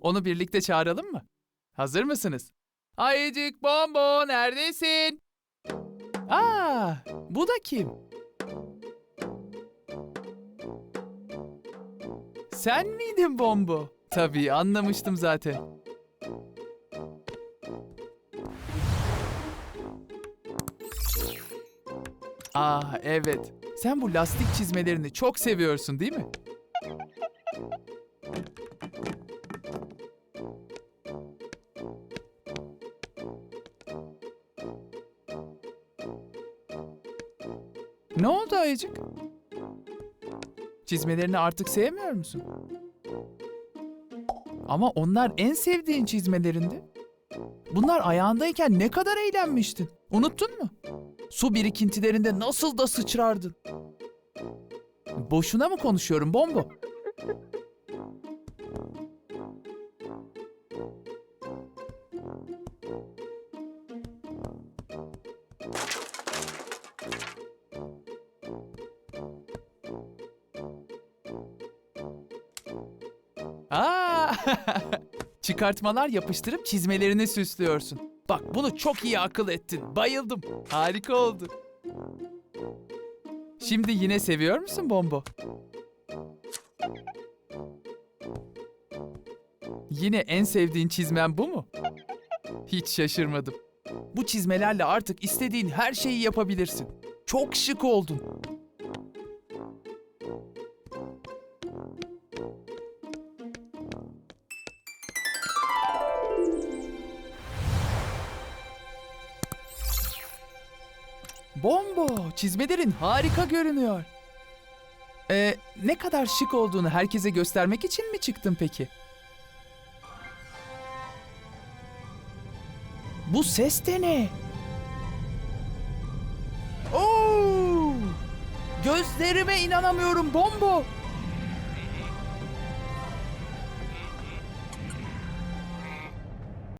Onu birlikte çağıralım mı? Hazır mısınız? Ayıcık Bombo neredesin? Aa, bu da kim? Sen miydin Bombo? Tabii anlamıştım zaten. Ah evet. Sen bu lastik çizmelerini çok seviyorsun değil mi? Ne oldu Ayıcık? Çizmelerini artık sevmiyor musun? Ama onlar en sevdiğin çizmelerindi. Bunlar ayağındayken ne kadar eğlenmiştin. Unuttun mu? Su birikintilerinde nasıl da sıçrardın. Boşuna mı konuşuyorum Bombo? Aa! Çıkartmalar yapıştırıp çizmelerini süslüyorsun. Bak bunu çok iyi akıl ettin. Bayıldım. Harika oldu. Şimdi yine seviyor musun Bombo? Yine en sevdiğin çizmen bu mu? Hiç şaşırmadım. Bu çizmelerle artık istediğin her şeyi yapabilirsin. Çok şık oldun. Bombo, çizmelerin harika görünüyor. Ee, ne kadar şık olduğunu herkese göstermek için mi çıktın peki? Bu ses de ne? Oo! Gözlerime inanamıyorum Bombo.